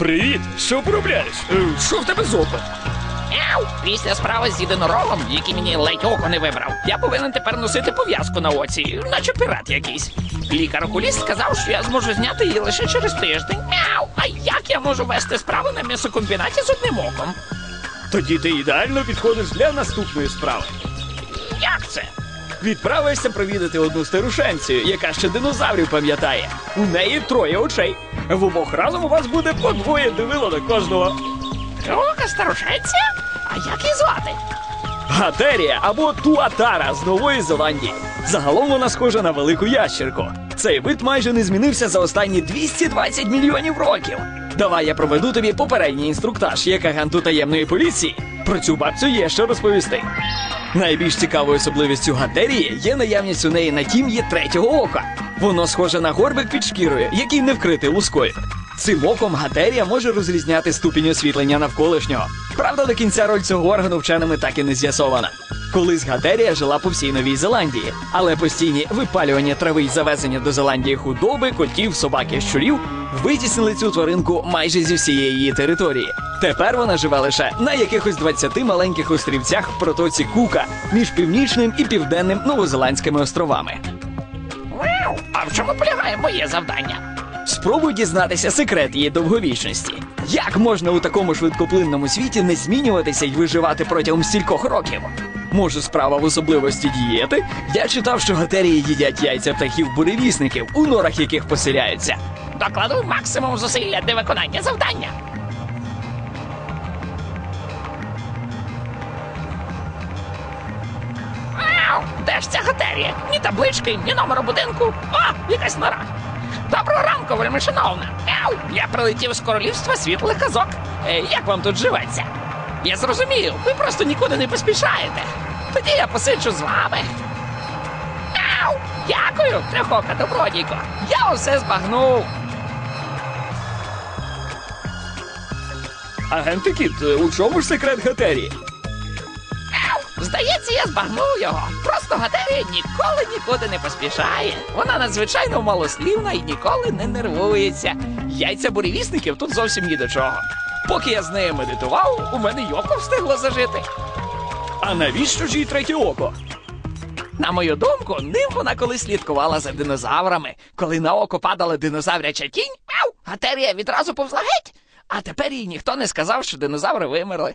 Привіт! Що поробляєш? Е, Що в тебе з оком? Ау! Після справи з єдинорогом, який мені ледь око не вибрав, я повинен тепер носити пов'язку на оці, наче пірат якийсь. Лікар-окуліст сказав, що я зможу зняти її лише через тиждень. Ау! А як я можу вести справу на м'ясокомбінаті з одним оком? Тоді ти ідеально підходиш для наступної справи. Як це? Відправишся провідати одну старушенцію, яка ще динозаврів пам'ятає. У неї троє очей. В обох разом у вас буде по двоє дивило на кожного. Ока старушенця? А як її звати? Гатерія або туатара з Нової Зеландії. Загалом вона схожа на велику ящерку. Цей вид майже не змінився за останні 220 мільйонів років. Давай я проведу тобі попередній інструктаж, як агенту таємної поліції. Про цю бабцю є що розповісти. Найбільш цікавою особливістю гатерії є наявність у неї на тім'ї третього ока. Воно схоже на горбик під шкірою, який не вкритий лускою. Цим оком гатерія може розрізняти ступінь освітлення навколишнього. Правда, до кінця роль цього органу вченими так і не з'ясована. Колись гатерія жила по всій Новій Зеландії, але постійні випалювання трави й завезення до Зеландії худоби, котів, собак і щурів витіснили цю тваринку майже зі всієї її території. Тепер вона живе лише на якихось 20 маленьких острівцях в протоці Кука між північним і південним новозеландськими островами. Вау! А в чому полягає моє завдання? Спробуй дізнатися секрет її довговічності. Як можна у такому швидкоплинному світі не змінюватися й виживати протягом стількох років? Може, справа в особливості дієти? Я читав, що гатерії їдять яйця птахів буревісників, у норах яких поселяються. Докладу максимум зусилля для виконання завдання. Ау! Де ж ця готерія? Ні таблички, ні номеру будинку. О, якась нора. Доброго ранку, вельми шановна. Я прилетів з королівства світлих казок. Е, як вам тут живеться? Я зрозумів, ви просто нікуди не поспішаєте. Тоді я посиджу з вами. Ау! Дякую, трьохока добродійко. Я усе збагнув. Агенти Кіт, у чому ж секрет гатерії? Здається, я збагнув його. Просто Гатерія ніколи нікуди не поспішає. Вона надзвичайно малослівна і ніколи не нервується. Яйця буревісників тут зовсім ні до чого. Поки я з нею медитував, у мене й око встигло зажити. А навіщо ж їй третє око? На мою думку, ним вона колись слідкувала за динозаврами. Коли на око падала динозавряча тінь, ау, Гатерія відразу повзла геть. А тепер їй ніхто не сказав, що динозаври вимерли.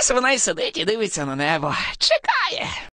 Ось вона й сидить і дивиться на небо. Чекає.